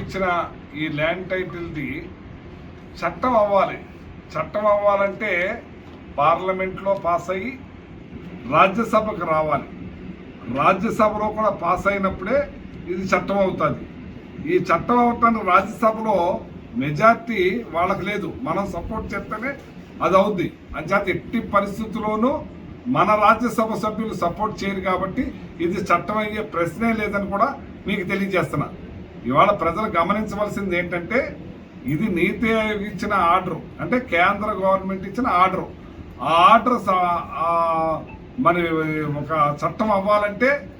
ఇచ్చిన ఈ ల్యాండ్ టైటిల్ది చట్టం అవ్వాలి. చట్టం అవ్వాలంటే పార్లమెంట్లో పాస్ అయ్యి రాజ్యసభకు రావాలి. రాజ్యసభలో కూడా పాస్ అయినప్పుడే ఇది చట్టం అవుతుంది. ఈ చట్టం అవుతాను రాజ్యసభలో మెజార్టీ వాళ్ళకి లేదు. మనం సపోర్ట్ చేస్తేనే అది అవుద్ది. అంచేత ఎట్టి పరిస్థితుల్లోనూ మన రాజ్యసభ సభ్యులు సపోర్ట్ చేయరు కాబట్టి ఇది చట్టం అయ్యే ప్రశ్నే లేదని కూడా మీకు తెలియజేస్తున్నా. ఇవాళ ప్రజలు గమనించవలసింది ఏంటంటే ఇది నీతి ఆయోగ్ ఇచ్చిన ఆర్డర్ అంటే కేంద్ర గవర్నమెంట్ ఇచ్చిన ఆర్డర్. ఆ ఆర్డర్ స- మరి ఒక చట్టం అవ్వాలంటే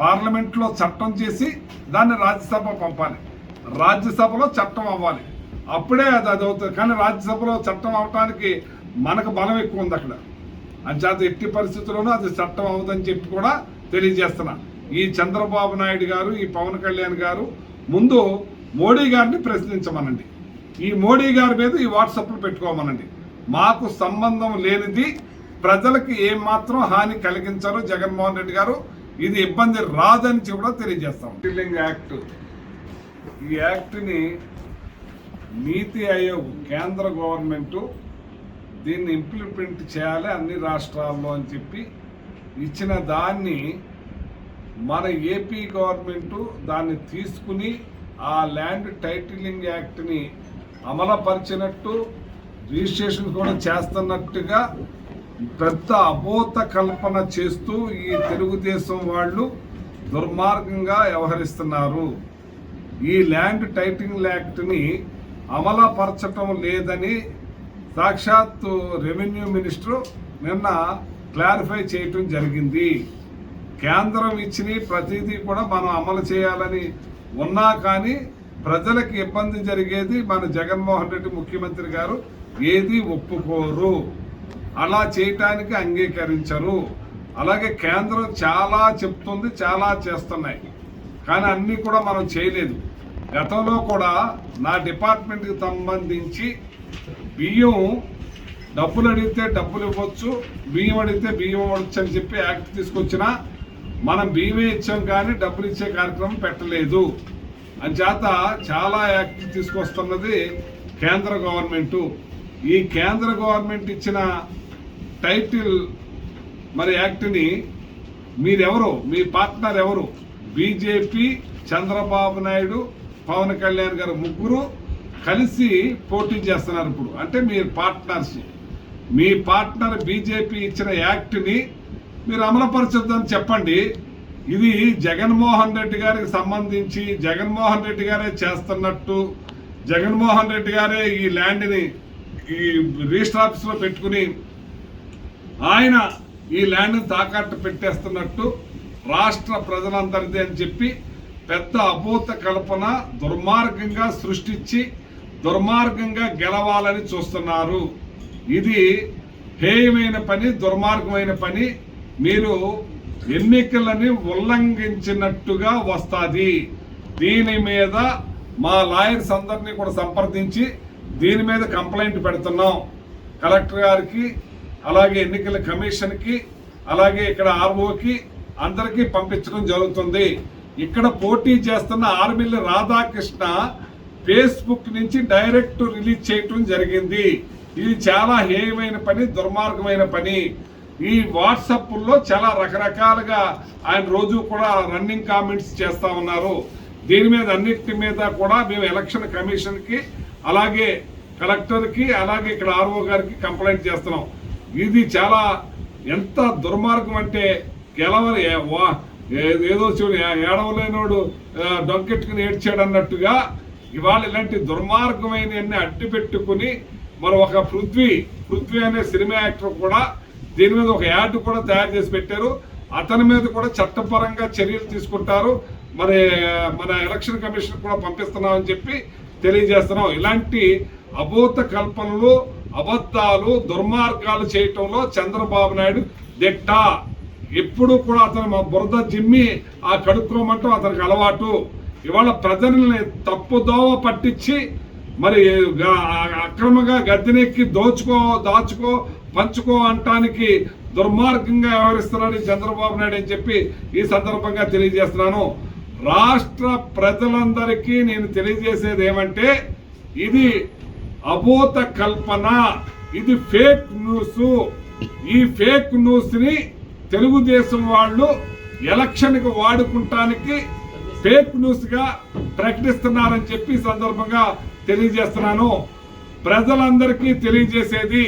పార్లమెంట్లో చట్టం చేసి దాన్ని రాజ్యసభ పంపాలి. రాజ్యసభలో చట్టం అవ్వాలి. అప్పుడే అది అది అవుతుంది. కానీ రాజ్యసభలో చట్టం అవటానికి మనకు బలం ఎక్కువ ఉంది అక్కడ. అంచేత ఎట్టి పరిస్థితుల్లోనూ అది చట్టం అవుదని చెప్పి కూడా తెలియజేస్తున్నా. ఈ చంద్రబాబు నాయుడు గారు ఈ పవన్ కళ్యాణ్ గారు ముందు మోడీ గారిని ప్రశ్నించమనండి. ఈ మోడీ గారి మీద ఈ వాట్సాప్లు పెట్టుకోమనండి. మాకు సంబంధం లేనిది ప్రజలకు ఏమాత్రం హాని కలిగించారు జగన్మోహన్ రెడ్డి గారు. ఇది ఇబ్బంది రాదని కూడా తెలియజేస్తాం. టిల్లింగ్ యాక్ట్ ఈ యాక్ట్ని నీతి ఆయోగ్ కేంద్ర గవర్నమెంటు దీన్ని ఇంప్లిమెంట్ చేయాలి అన్ని రాష్ట్రాల్లో అని చెప్పి ఇచ్చిన దాన్ని మన ఏపీ గవర్నమెంటు దాన్ని తీసుకుని ఆ ల్యాండ్ టైటిలింగ్ యాక్ట్ని అమలుపరిచినట్టు రిజిస్ట్రేషన్ కూడా చేస్తున్నట్టుగా పెద్ద అబోత కల్పన చేస్తూ ఈ తెలుగుదేశం వాళ్ళు దుర్మార్గంగా వ్యవహరిస్తున్నారు. ఈ ల్యాండ్ టైటిలింగ్ యాక్ట్ని అమలుపరచటం లేదని సాక్షాత్తు రెవెన్యూ మినిస్టర్ నిన్న క్లారిఫై చేయటం జరిగింది. కేంద్రం ఇచ్చిన ప్రతిదీ కూడా మనం అమలు చేయాలని ఉన్నా కానీ ప్రజలకు ఇబ్బంది జరిగేది మన జగన్మోహన్ రెడ్డి ముఖ్యమంత్రి గారు. ఏది ఒప్పుకోరు. అలా చేయటానికి అంగీకరించరు. అలాగే కేంద్రం చాలా చెప్తుంది చాలా చేస్తున్నాయి. కానీ అన్నీ కూడా మనం చేయలేదు. గతంలో కూడా నా డిపార్ట్మెంట్కి సంబంధించి బియ్యం డబ్బులు అడిగితే డబ్బులు ఇవ్వచ్చు బియ్యం అడిగితే బియ్యం ఇవ్వచ్చు అని చెప్పి యాక్ట్ తీసుకొచ్చిన మనం బియ్యమే ఇచ్చాం కానీ డబ్బులు ఇచ్చే కార్యక్రమం పెట్టలేదు. అంచేత చాలా యాక్ట్ తీసుకొస్తున్నది కేంద్ర గవర్నమెంటు. ఈ కేంద్ర గవర్నమెంట్ ఇచ్చిన టైటిల్ మరి యాక్ట్ని మీరెవరు? మీ పార్ట్నర్ ఎవరు? బీజేపీ చంద్రబాబు నాయుడు పవన్ కళ్యాణ్ గారు ముగ్గురు కలిసి పోటీ చేస్తున్నారు ఇప్పుడు. అంటే మీరు పార్ట్నర్స్ మీ పార్ట్నర్ బీజేపీ ఇచ్చిన యాక్ట్ని మీరు అమలుపరచొద్దని చెప్పండి. ఇది జగన్మోహన్ రెడ్డి గారికి సంబంధించి జగన్మోహన్ రెడ్డి గారే చేస్తున్నట్టు జగన్మోహన్ రెడ్డి గారే ఈ ల్యాండ్ని ఈ రిజిస్టర్ ఆఫీస్లో పెట్టుకుని ఆయన ఈ ల్యాండ్ని తాకట్టు పెట్టేస్తున్నట్టు రాష్ట్ర ప్రజలందరిది అని చెప్పి పెద్ద అభూత కల్పన దుర్మార్గంగా సృష్టించి దుర్మార్గంగా గెలవాలని చూస్తున్నారు. ఇది హేయమైన పని దుర్మార్గమైన పని. మీరు ఎన్నికలని ఉల్లంఘించినట్టుగా వస్తుంది. దీని మీద మా లాయర్స్ అందరినీ కూడా సంప్రదించి దీని మీద కంప్లైంట్ పెడుతున్నాం. కలెక్టర్ గారికి అలాగే ఎన్నికల కమిషన్కి అలాగే ఇక్కడ ఆర్ఓకి అందరికీ పంపించడం జరుగుతుంది. ఇక్కడ పోటీ చేస్తున్న ఆర్మిల్లి రాధాకృష్ణ ఫేస్బుక్ నుంచి డైరెక్ట్ రిలీజ్ చేయటం జరిగింది. ఇది చాలా హేయమైన పని దుర్మార్గమైన పని. ఈ వాట్సాప్లో చాలా రకరకాలుగా ఆయన రోజు కూడా రన్నింగ్ కామెంట్స్ చేస్తూ ఉన్నారు. దీని మీద అన్నిటి మీద కూడా మేము ఎలక్షన్ కమిషన్కి అలాగే కలెక్టర్కి అలాగే ఇక్కడ ఆర్ఓ గారికి కంప్లైంట్ చేస్తున్నాం. ఇది చాలా ఎంత దుర్మార్గం అంటే గెలవని వా- ఏదో చూడు ఏడవలేనోడు డొంకెట్టుకుని ఏడ్చాడు అన్నట్టుగా ఇవాళ ఇలాంటి దుర్మార్గమైన అడ్డు పెట్టుకుని మరి ఒక పృథ్వీ పృథ్వీ అనే సినిమా యాక్టర్ కూడా దీని మీద ఒక యాడ్ కూడా తయారు చేసి పెట్టారు. అతని మీద కూడా చట్టపరంగా చర్యలు తీసుకుంటారు. మరి మన ఎలక్షన్ కమిషన్ కూడా పంపిస్తున్నామని చెప్పి తెలియజేస్తున్నాం. ఇలాంటి అభూత కల్పనలు అబద్ధాలు దుర్మార్గాలు చేయటంలో చంద్రబాబు నాయుడు దిట్ట. ఎప్పుడు కూడా అతను మా బురద జిమ్మి ఆ కడుక్కోమంటూ అతనికి అలవాటు. ఇవాళ ప్రజల్ని తప్పుదోవ పట్టించి మరి అక్రమంగా గద్దెనెక్కి దోచుకో దాచుకో పంచుకో అంటానికి దుర్మార్గంగా వ్యవహరిస్తున్నాడు చంద్రబాబు నాయుడు అని చెప్పి ఈ సందర్భంగా తెలియజేస్తున్నాను. రాష్ట్ర ప్రజలందరికీ నేను తెలియజేసేది ఏమంటే ఇది అభూత కల్పన ఇది ఫేక్ న్యూస్. ఈ ఫేక్ న్యూస్ని తెలుగుదేశం వాళ్ళు ఎలక్షన్కి వాడుకుంటానికి ఫేక్ న్యూస్గా ప్రకటిస్తున్నారని చెప్పి సందర్భంగా తెలియజేస్తున్నాను. ప్రజలందరికీ తెలియజేసేది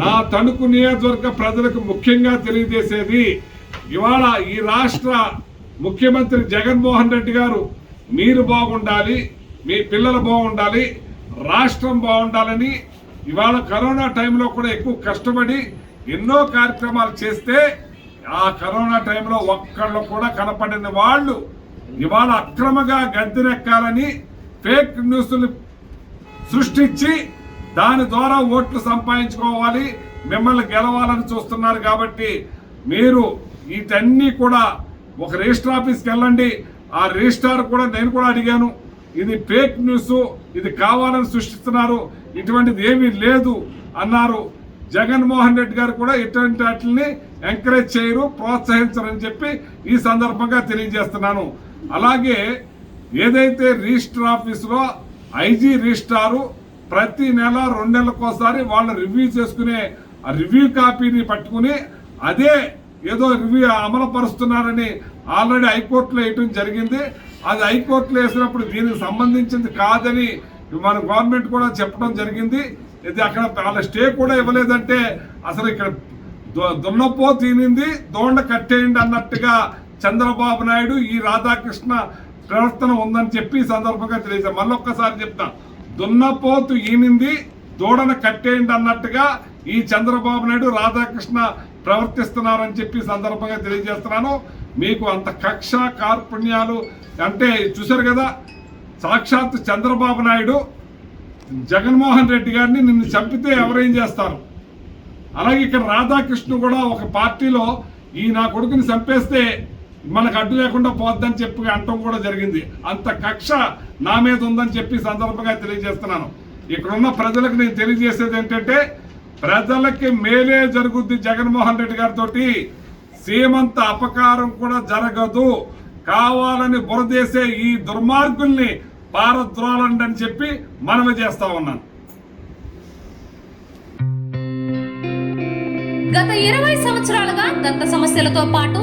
నా తణుకు నియోజకవర్గ ప్రజలకు ముఖ్యంగా తెలియజేసేది ఇవాళ ఈ రాష్ట్ర ముఖ్యమంత్రి జగన్మోహన్ రెడ్డి గారు మీరు బాగుండాలి మీ పిల్లలు బాగుండాలి రాష్ట్రం బాగుండాలని ఇవాళ కరోనా టైంలో కూడా ఎక్కువ కష్టపడి ఎన్నో కార్యక్రమాలు చేస్తే ఆ కరోనా టైంలో ఒక్కళ్ళు కూడా కనపడిన వాళ్ళు ఇవాళ అక్రమంగా గద్దెనెక్కాలని ఫేక్ న్యూస్లు సృష్టించి దాని ద్వారా ఓట్లు సంపాదించుకోవాలి మిమ్మల్ని గెలవాలని చూస్తున్నారు కాబట్టి మీరు వీటన్నీ కూడా ఒక రిజిస్టర్ ఆఫీస్కి వెళ్ళండి. ఆ రిజిస్టార్ కూడా నేను కూడా అడిగాను ఇది ఫేక్ న్యూస్ ఇది కావాలని సృష్టిస్తున్నారు ఇటువంటిది ఏమీ లేదు అన్నారు. జగన్మోహన్ రెడ్డి గారు కూడా ఇటువంటి వాటిని ఎంకరేజ్ చేయరు ప్రోత్సహించరని చెప్పి ఈ సందర్భంగా తెలియజేస్తున్నాను. అలాగే ఏదైతే రిజిస్టర్ ఆఫీసులో ఐజీ రిజిస్టారు ప్రతి నెల రెండు నెలలకోసారి వాళ్ళు రివ్యూ చేసుకునే ఆ రివ్యూ కాపీని పట్టుకుని అదే ఏదో రివ్యూ అమలుపరుస్తున్నారని ఆల్రెడీ హైకోర్టులో వేయటం జరిగింది. అది హైకోర్టులో వేసినప్పుడు దీనికి సంబంధించింది కాదని మన గవర్నమెంట్ కూడా చెప్పడం జరిగింది. ఇది అక్కడ వాళ్ళ స్టే కూడా ఇవ్వలేదంటే అసలు ఇక్కడ దు- దున్నపో తినింది దోండ కట్టేయండి అన్నట్టుగా చంద్రబాబు నాయుడు ఈ రాధాకృష్ణ ప్రవర్తన ఉందని చెప్పి సందర్భంగా తెలియజేశారు. మళ్ళొక్కసారి చెప్తా దున్నపోతు ఈనింది దూడన కట్టేయండి అన్నట్టుగా ఈ చంద్రబాబు నాయుడు రాధాకృష్ణ ప్రవర్తిస్తున్నారని చెప్పి సందర్భంగా తెలియజేస్తున్నాను. మీకు అంత కక్ష కార్పుణ్యాలు అంటే చూశారు కదా సాక్షాత్ చంద్రబాబు నాయుడు జగన్మోహన్ రెడ్డి గారిని నిన్ను చంపితే ఎవరేం చేస్తారు? అలాగే ఇక్కడ రాధాకృష్ణ కూడా ఒక పార్టీలో ఈ నా కొడుకుని చంపేస్తే మనకు అడ్డు లేకుండా పోద్దని చెప్పి అంటం కూడా జరిగింది. అంత కక్ష నా మీద ఉందని చెప్పి సందర్భంగా తెలియజేస్తున్నాను. ఇక్కడున్న ప్రజలకు నేను తెలియజేసేది ఏంటంటే ప్రజలకి మేలే జరుగుద్ది జగన్మోహన్ రెడ్డి గారితో సీమంత అపకారం కూడా జరగదు. కావాలని బురదేసే ఈ దుర్మార్గుల్ని పారద్రోలండి అని చెప్పి మనవి చేస్తా ఉన్నాను. గత ఇరవై సంవత్సరాలుగా దంత సమస్యలతో పాటు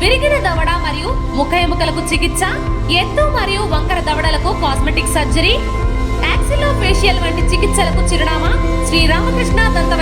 విరిగిన దవడ మరియు ముఖ ఎముకలకు చికిత్స ఎత్తు మరియు వంకర దవడలకు కాస్మెటిక్ సర్జరీ యాక్సిలో ఫేషియల్ వంటి చికిత్సలకు చిరునామా శ్రీ రామకృష్ణ దంత